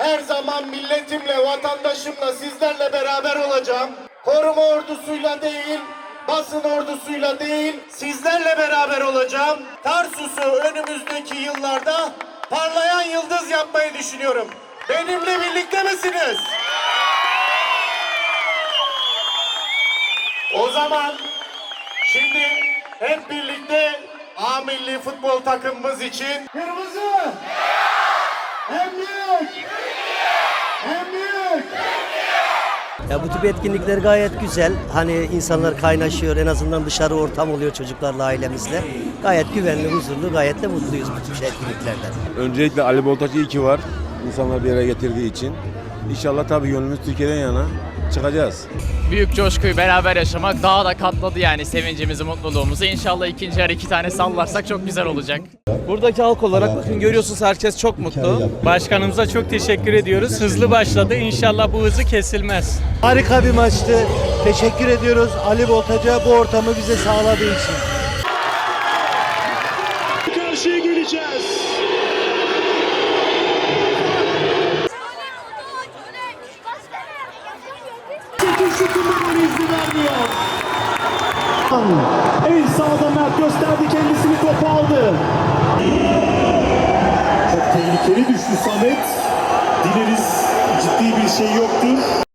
Her zaman milletimle, vatandaşımla, sizlerle beraber olacağım. Koruma ordusuyla değil, basın ordusuyla değil, sizlerle beraber olacağım. Tarsus'u önümüzdeki yıllarda parlayan yıldız yapmayı düşünüyorum. Benimle birlikte misiniz? O zaman şimdi hep birlikte A milli futbol takımımız için Kırmızı en büyük en büyük Ya bu tip etkinlikler gayet güzel. Hani insanlar kaynaşıyor. En azından dışarı ortam oluyor çocuklarla, ailemizle. Gayet güvenli, huzurlu, gayet de mutluyuz bu tip etkinliklerden. Öncelikle Ali Boltaç iyi ki var. İnsanlar bir araya getirdiği için. İnşallah tabii gönlümüz Türkiye'den yana çıkacağız. büyük coşkuyu beraber yaşamak daha da katladı yani sevincimizi, mutluluğumuzu. İnşallah ikinci yarı iki tane sallarsak çok güzel olacak. Buradaki halk olarak bakın görüyorsunuz herkes çok mutlu. Başkanımıza çok teşekkür ediyoruz. Hızlı başladı. İnşallah bu hızı kesilmez. Harika bir maçtı. Teşekkür ediyoruz Ali Boltaca bu ortamı bize sağladığı için. Karşıya geleceğiz. En sağda Mert gösterdi kendisini topu aldı. Çok tehlikeli düştü Samet. Dileriz ciddi bir şey yoktur.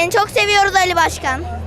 Seni çok seviyoruz Ali Başkan.